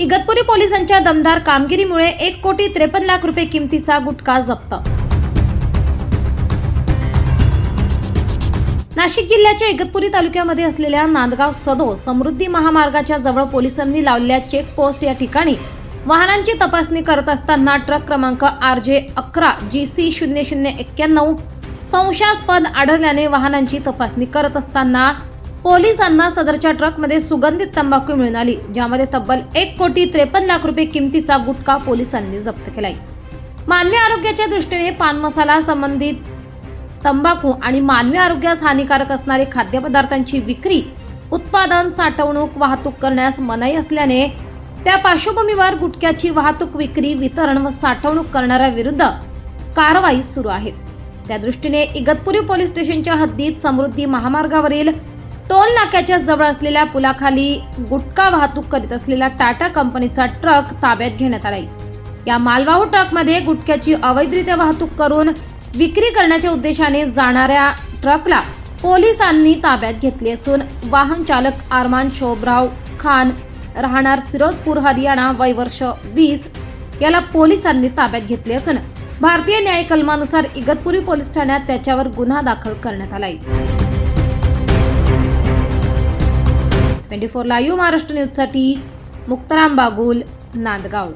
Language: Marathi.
इगतपुरी पोलिसांच्या दमदार कामगिरीमुळे एक कोटी त्रेपन्न लाख रुपये किमतीचा गुटखा जप्त. नाशिक जिल्ह्याच्या इगतपुरी तालुक्यामध्ये असलेल्या नांदगाव सदो समृद्धी महामार्गाच्या जवळ पोलिसांनी लावलेल्या चेक पोस्ट या ठिकाणी वाहनांची तपासणी करत असताना ट्रक क्रमांक आर जे अकरा जी सी शून्य शून्य एक्क्याण्णव संशयास्पद आढळल्याने वाहनांची तपासणी करत असताना पोलिसांना सदरच्या ट्रकमध्ये सुगंधित तंबाखू मिळून आली ज्यामध्ये तब्बल एक कोटी त्रेपन्न लाख रुपये किमतीचा गुटखा पोलिसांनी जप्त केलाय. मानवी आरोग्याच्या दृष्टीने पान मसाला संबंधित तंबाखू आणि मानवी आरोग्यास हानिकारक असणारे खाद्यपदार्थांची विक्री उत्पादन साठवणूक वाहतूक करण्यास मनाई असल्याने त्या पार्श्वभूमीवर गुटख्याची वाहतूक विक्री वितरण व साठवणूक करणाऱ्या विरुद्ध कारवाई सुरू आहे. त्या दृष्टीने इगतपुरी पोलीस स्टेशनच्या हद्दीत समृद्धी महामार्गावरील टोल नाक्याच्या जवळ असलेल्या पुलाखाली गुटखा वाहतूक करीत असलेला टाटा कंपनीचा ट्रक ताब्यात घेण्यात आलाय. या मालवाहू ट्रकमध्ये गुटख्याची अवैधरित्या वाहतूक करून विक्री करण्याच्या उद्देशाने जाणाऱ्या ट्रकला पोलिसांनी ताब्यात घेतले असून वाहन चालक आरमान शोभराव खान राहणार फिरोजपूर हरियाणा वय वर्ष वीस याला पोलिसांनी ताब्यात घेतले असून भारतीय न्याय कलमानुसार इगतपुरी पोलीस ठाण्यात त्याच्यावर गुन्हा दाखल करण्यात आलाय. ट्वेंटी फोर लाईव्ह महाराष्ट्र न्यूजसाठी मुक्ताराम बागुल नांदगाव.